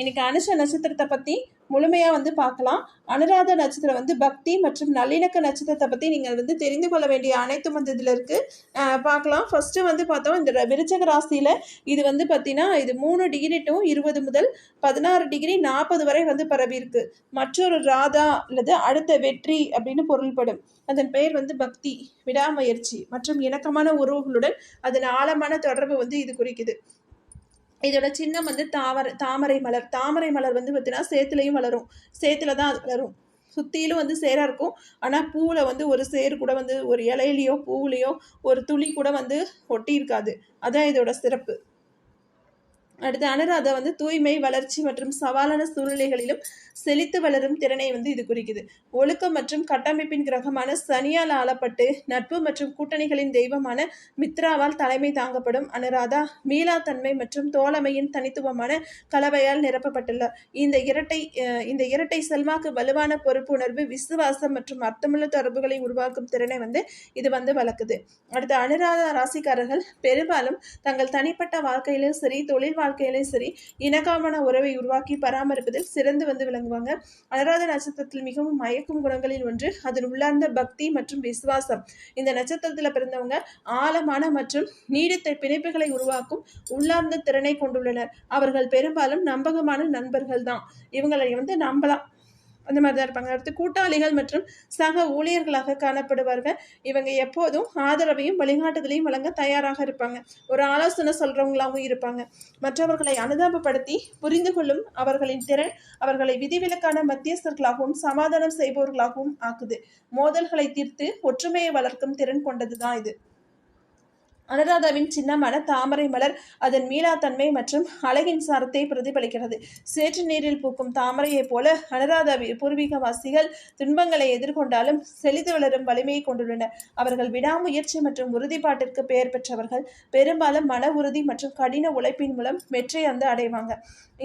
இன்னைக்கு அனுஷ நட்சத்திரத்தை பற்றி முழுமையாக வந்து பார்க்கலாம். அனுராத நட்சத்திரம் வந்து பக்தி மற்றும் நல்லிணக்க நட்சத்திரத்தை பற்றி நீங்கள் வந்து தெரிந்து கொள்ள வேண்டிய அனைத்தும் வந்து இதில் இருக்குது பார்க்கலாம். ஃபஸ்ட்டு வந்து பார்த்தோம் இந்த விருச்சக ராசியில் இது வந்து பார்த்தீங்கன்னா இது மூணு டிகிரி டு இருபது முதல் பதினாறு டிகிரி நாற்பது வரை வந்து பரவி இருக்கு. மற்றொரு ராதா அல்லது அடுத்த வெற்றி அப்படின்னு பொருள்படும். அதன் பெயர் வந்து பக்தி விடாமுயற்சி மற்றும் இணக்கமான உறவுகளுடன் அதன் ஆழமான தொடர்பு வந்து இது குறிக்குது. இதோட சின்னம் வந்து தாமரை தாமரை மலர். தாமரை மலர் வந்து பார்த்தீங்கன்னா சேத்துலையும் வளரும். சேத்துல தான் அது வளரும். சுற்றிலும் வந்து சேராக இருக்கும். ஆனால் பூவில் வந்து ஒரு சேர் கூட வந்து ஒரு இலையிலையோ பூவிலையோ ஒரு துளி கூட வந்து ஒட்டி இருக்காது. அதான் இதோட சிறப்பு. அடுத்து அனுராதா வந்து தூய்மை வளர்ச்சி மற்றும் சவாலான சூழ்நிலைகளிலும் செழித்து வளரும் திறனை வந்து இது குறிக்குது. ஒழுக்கம் மற்றும் கட்டமைப்பின் கிரகமான சனியால் ஆளப்பட்டு நட்பு மற்றும் கூட்டணிகளின் தெய்வமான மித்ராவால் தலைமை தாங்கப்படும் அனுராதா மீளாத்தன்மை மற்றும் தோழமையின் தனித்துவமான கலவையால் நிரப்பப்பட்டுள்ளார். இந்த இரட்டை இந்த இரட்டை செல்வாக்கு வலுவான பொறுப்புணர்வு விசுவாசம் மற்றும் அர்த்தமுள்ள தொடர்புகளை உருவாக்கும் திறனை வந்து இது வந்து வளர்க்குது. அடுத்து அனுராதா ராசிக்காரர்கள் பெரும்பாலும் தங்கள் தனிப்பட்ட வாழ்க்கையிலும் சரி தொழில் வாழ்க்கையிலையும் சரி இணக்கமான உறவை உருவாக்கி பராமரிப்பதில் சிறந்து வந்து விளங்குவாங்க. அனுராத நட்சத்திரத்தில் மிகவும் மயக்கும் குணங்களில் ஒன்று அதன் உள்ளார்ந்த பக்தி மற்றும் விசுவாசம். இந்த நட்சத்திரத்தில் பிறந்தவங்க ஆழமான மற்றும் நீடித்த பிணைப்புகளை உருவாக்கும் உள்ளார்ந்த திறனை கொண்டுள்ளனர். அவர்கள் பெரும்பாலும் நம்பகமான நண்பர்கள் தான். இவங்களை வந்து நம்பலாம். அந்த மாதிரி தான் இருப்பாங்க. அடுத்து கூட்டாளிகள் மற்றும் சக ஊழியர்களாக காணப்படுவார்கள் இவங்க எப்போதும் ஆதரவையும் வழிகாட்டுதலையும் வழங்க தயாராக இருப்பாங்க. ஒரு ஆலோசனை சொல்கிறவங்களாகவும் இருப்பாங்க. மற்றவர்களை அனுதாபப்படுத்தி புரிந்து கொள்ளும் அவர்களின் திறன் அவர்களை விதிவிலக்கான மத்தியஸ்தர்களாகவும் சமாதானம் செய்பவர்களாகவும் ஆக்குது. மோதல்களை தீர்த்து ஒற்றுமையை வளர்க்கும் திறன் கொண்டது தான் இது. அனுராதாவின் சின்னமான தாமரை மலர் அதன் மீளாத்தன்மை மற்றும் அழகின் சாரத்தை பிரதிபலிக்கிறது. சேற்று நீரில் பூக்கும் தாமரையைப் போல அனுராதாவி பூர்வீகவாசிகள் துன்பங்களை எதிர்கொண்டாலும் செழித்து வளரும் வலிமையை கொண்டுள்ளனர். அவர்கள் விடாமுயற்சி மற்றும் உறுதிப்பாட்டிற்கு பெயர் பெற்றவர்கள். பெரும்பாலும் மன உறுதி மற்றும் கடின உழைப்பின் மூலம் வெற்றி வந்து அடைவாங்க.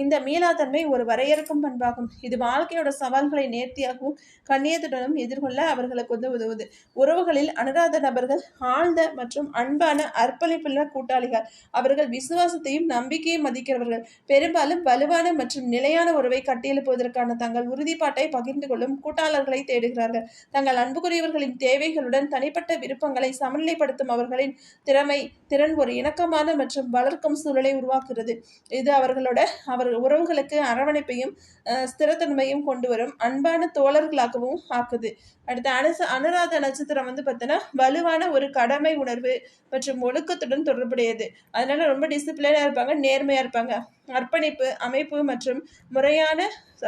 இந்த மீளாத்தன்மை ஒரு வரையறுக்கும் பண்பாகும். இது வாழ்க்கையோட சவால்களை நேர்த்தியாகவும் கண்ணியத்துடனும் எதிர்கொள்ள அவர்களுக்கு வந்து உதவுது. உறவுகளில் அனுராத நபர்கள் ஆழ்ந்த மற்றும் அன்பான அர்ப்பணிப்புள்ள கூட்டாளிகள். அவர்கள் விசுவாசத்தையும் நம்பிக்கையும் மதிக்கிறவர்கள். பெரும்பாலும் வலுவான மற்றும் நிலையான உறவை கட்டியெழுப்புவதற்கான தங்கள் உறுதிப்பாட்டை பகிர்ந்து கொள்ளும் கூட்டாளர்களை தேடுகிறார்கள். தங்கள் அன்புக்குரியவர்களின் தேவைகளுடன் தனிப்பட்ட விருப்பங்களை சமநிலைப்படுத்தும் அவர்களின் திறமை திறன் ஒரு இணக்கமான மற்றும் வளர்க்கும் சூழலை உருவாக்குகிறது. இது அவர்களோட அவர் உறவுகளுக்கு அரவணைப்பையும் ஸ்திரத்தன்மையும் கொண்டு வரும் அன்பான தோழர்களாகவும் ஆக்குது. அடுத்து அனுச அனுராத நட்சத்திரம் வந்து பார்த்தோன்னா வலுவான ஒரு கடமை உணர்வு மற்றும் ஒழுக்கத்துடன் தொடர்புடையது. அதனால ரொம்ப டிசிப்ளினாக இருப்பாங்க நேர்மையாக இருப்பாங்க. அர்ப்பணிப்பு அமைப்பு மற்றும் முறையான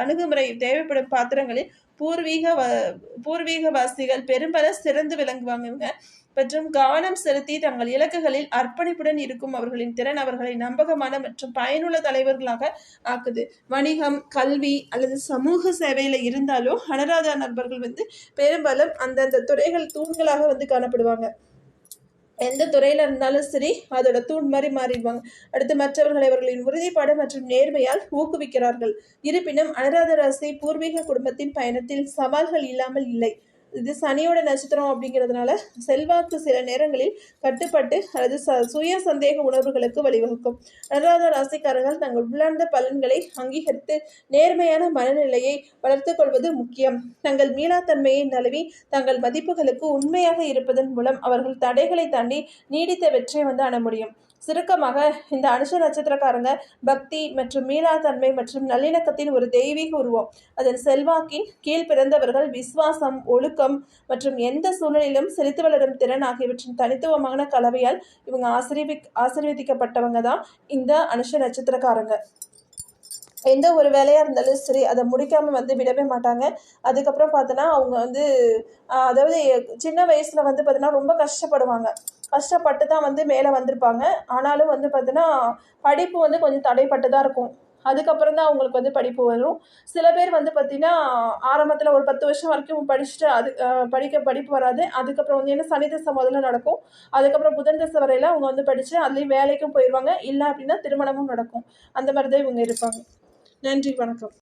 அணுகுமுறை தேவைப்படும் பாத்திரங்களில் பூர்வீக வ பூர்வீகவாசிகள் பெரும்பாலும் சிறந்து விளங்குவாங்க இவங்க. மற்றும் கவனம் செலுத்தி தங்கள் இலக்குகளில் அர்ப்பணிப்புடன் இருக்கும் அவர்களின் திறன் அவர்களை நம்பகமான மற்றும் பயனுள்ள தலைவர்களாக ஆக்குது. வணிகம் கல்வி அல்லது சமூக சேவையில் இருந்தாலும் அனராதா நண்பர்கள் வந்து பெரும்பாலும் அந்தந்த துறைகள் தூண்களாக வந்து காணப்படுவாங்க. எந்த துறையில் இருந்தாலும் சரி அதோட தூண் மாதிரி மாறிடுவாங்க. அடுத்து மற்றவர்களை அவர்களின் உறுதிப்பாடு மற்றும் நேர்மையால் ஊக்குவிக்கிறார்கள். இருப்பினும் அனுராத ராசி பூர்வீக குடும்பத்தின் பயணத்தில் சவால்கள் இல்லாமல் இல்லை. இது சனியோட நட்சத்திரம் அப்படிங்கிறதுனால செல்வாக்கு சில நேரங்களில் கட்டுப்பட்டு அல்லது ச சுய சந்தேக உணர்வுகளுக்கு வழிவகுக்கும். அனுராத ராசிக்காரர்கள் தங்கள் உள்ளார்ந்த பலன்களை அங்கீகரித்து நேர்மையான மனநிலையை வளர்த்துக் கொள்வது முக்கியம். தங்கள் மீளாத்தன்மையை நழுவி தங்கள் மதிப்புகளுக்கு உண்மையாக இருப்பதன் மூலம் அவர்கள் தடைகளை தாண்டி நீடித்த வெற்றியை வந்து அண முடியும். சுருக்கமாக இந்த அனுஷ நட்சத்திரக்காரங்க பக்தி மற்றும் மீளாத்தன்மை மற்றும் நல்லிணக்கத்தின் ஒரு தெய்வீக உருவம் அதன் செல்வாக்கின் கீழ் பிறந்தவர்கள் விசுவாசம் ஒழுக்கம் மற்றும் எந்த சூழலிலும் செலுத்து வளரும் திறன் ஆகியவற்றின் தனித்துவமான கலவையால் இவங்க ஆசிர்வி ஆசீர்வதிக்கப்பட்டவங்க தான் இந்த அனுஷ நட்சத்திரக்காரங்க. எந்த ஒரு வேலையாக இருந்தாலும் சரி அதை முடிக்காமல் வந்து விடவே மாட்டாங்க. அதுக்கப்புறம் பார்த்தோன்னா அவங்க வந்து அதாவது சின்ன வயசில் வந்து பார்த்தோன்னா ரொம்ப கஷ்டப்படுவாங்க. கஷ்டப்பட்டு தான் வந்து மேலே வந்திருப்பாங்க. ஆனாலும் வந்து பார்த்தீங்கன்னா படிப்பு வந்து கொஞ்சம் தடைப்பட்டு தான் இருக்கும். அதுக்கப்புறம் தான் அவங்களுக்கு வந்து படிப்பு வரும். சில பேர் வந்து பார்த்திங்கன்னா ஆரம்பத்தில் ஒரு பத்து வருஷம் வரைக்கும் படிச்சுட்டு அது படிக்க படிப்பு வராது. அதுக்கப்புறம் வந்து என்ன சனி தசை முதல்ல நடக்கும். அதுக்கப்புறம் புதன் தசை வரையில அவங்க வந்து படித்து அதுலேயும் வேலைக்கும் போயிடுவாங்க இல்லை அப்படின்னா திருமணமும் நடக்கும். அந்த மாதிரி தான் இவங்க இருப்பாங்க. நன்றி வணக்கம்.